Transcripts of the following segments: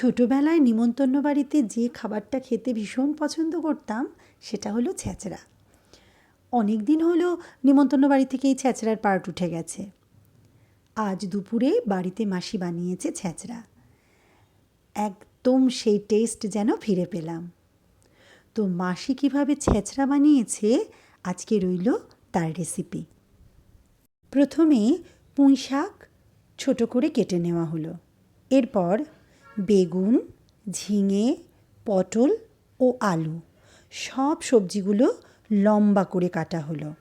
ছোটোবেলায় নিমন্তন্ন বাড়িতে যে খাবারটা খেতে ভীষণ পছন্দ করতাম, সেটা হলো ছ্যাঁচড়া অনেক দিন হলো নিমন্তন্ন বাড়ি থেকে এই ছ্যাঁচড়ার পার্ট উঠে গেছে। আজ দুপুরে বাড়িতে মাসি বানিয়েছে ছ্যাঁচড়া একদম সেই টেস্ট যেন ফিরে পেলাম। তো মাসি কীভাবে ছ্যাঁচড়া বানিয়েছে, আজকে রইল তার রেসিপি। প্রথমে পুঁই শাক ছোটো করে কেটে নেওয়া হলো। এরপর বেগুন, ঝিঙে, পটল ও আলু। সব সবজিগুলো লম্বা করে কাটা হলো।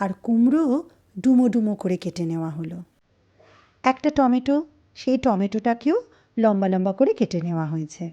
আর কুমড়ো ডুমো ডুমো করে কেটে নেওয়া হলো। একটা টমেটো, সেই টমেটোটাকেও লম্বা লম্বা করে কেটে নেওয়া হয়েছে।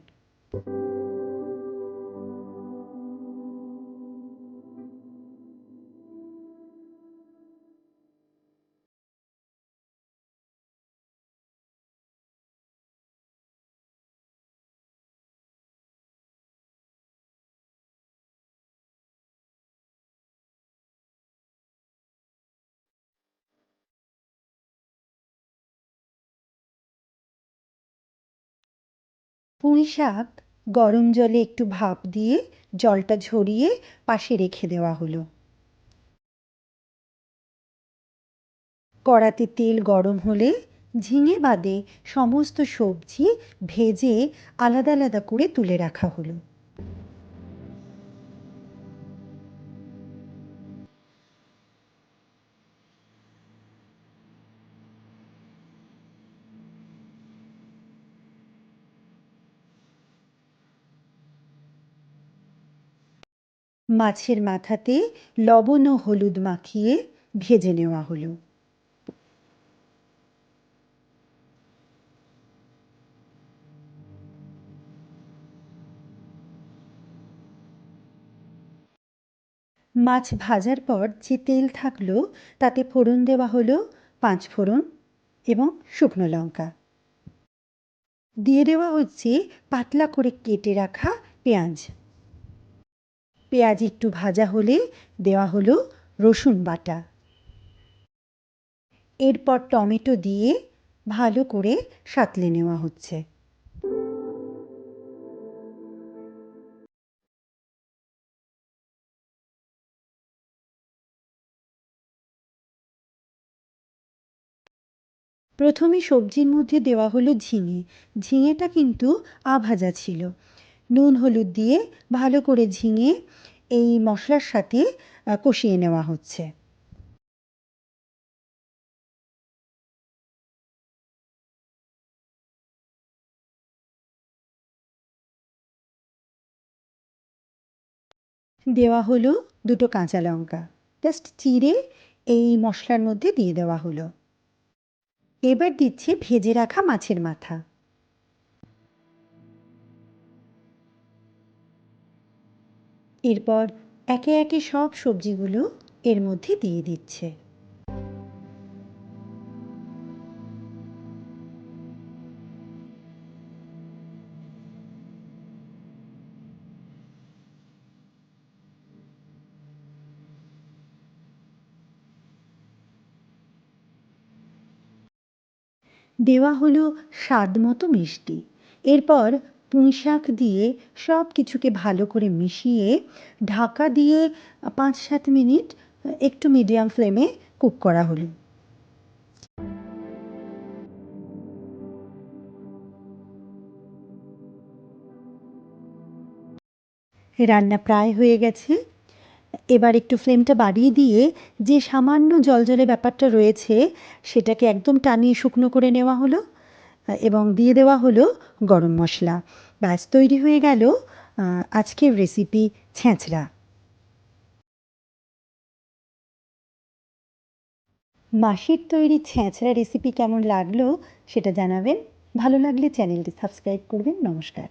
পুঁই শাক গরম জলে একটু ভাপ দিয়ে জলটা ঝরিয়ে পাশে রেখে দেওয়া হলো। কড়াতে তেল গরম হলে ঝিঙে বাদে সমস্ত সবজি ভেজে আলাদা আলাদা করে তুলে রাখা হলো। মাছের মাথাতে লবণ ও হলুদ মাখিয়ে ভেজে নেওয়া হলো। মাছ ভাজার পর যে তেল থাকল, তাতে ফোড়ন দেওয়া হলো পাঁচ ফোড়ন এবং শুকনো লঙ্কা। দিয়ে দেওয়া হচ্ছে পাতলা করে কেটে রাখা পেঁয়াজ। পেঁয়াজ একটু ভাজা হলে দেওয়া হলো রসুন বাটা। এরপর টমেটো দিয়ে ভালো করে সাঁতলে নেওয়া হচ্ছে। প্রথমে সবজির মধ্যে দেওয়া হলো ঝিঙে। ঝিঙেটা কিন্তু আভাজা ছিল। নুন, হলুদ দিয়ে ভালো করে ঝিঙে এই মশলার সাথে কষিয়ে নেওয়া হচ্ছে। দেওয়া হলো দুটো কাঁচা লঙ্কা। জাস্ট চিড়ে এই মশলার মধ্যে দিয়ে দেওয়া হলো। এবার দিচ্ছি ভেজে রাখা মাছের মাথা। এরপর একে একে সব সবজিগুলো এর মধ্যে দিয়ে দিচ্ছে। দেওয়া হলো স্বাদ মতো মিষ্টি। এরপর পুঁই শাক দিয়ে সব কিছুকে ভালো করে মিশিয়ে ঢাকা দিয়ে পাঁচ সাত মিনিট একটু মিডিয়াম ফ্লেমে কুক করা হলো। রান্না প্রায় হয়ে গেছে। এবার একটু ফ্লেমটা বাড়িয়ে দিয়ে যে সামান্য জলজলে ব্যাপারটা রয়েছে, সেটাকে একদম টানিয়ে শুকনো করে নেওয়া হলো। এবং দিয়ে দেওয়া হলো গরম মশলা। ব্যাস, তৈরি হয়ে গেল আজকের রেসিপি ছেঁচড়া। মাসির তৈরি ছেঁচড়া রেসিপি কেমন লাগল সেটা জানাবেন। ভালো লাগলে চ্যানেলটি সাবস্ক্রাইব করবেন। নমস্কার।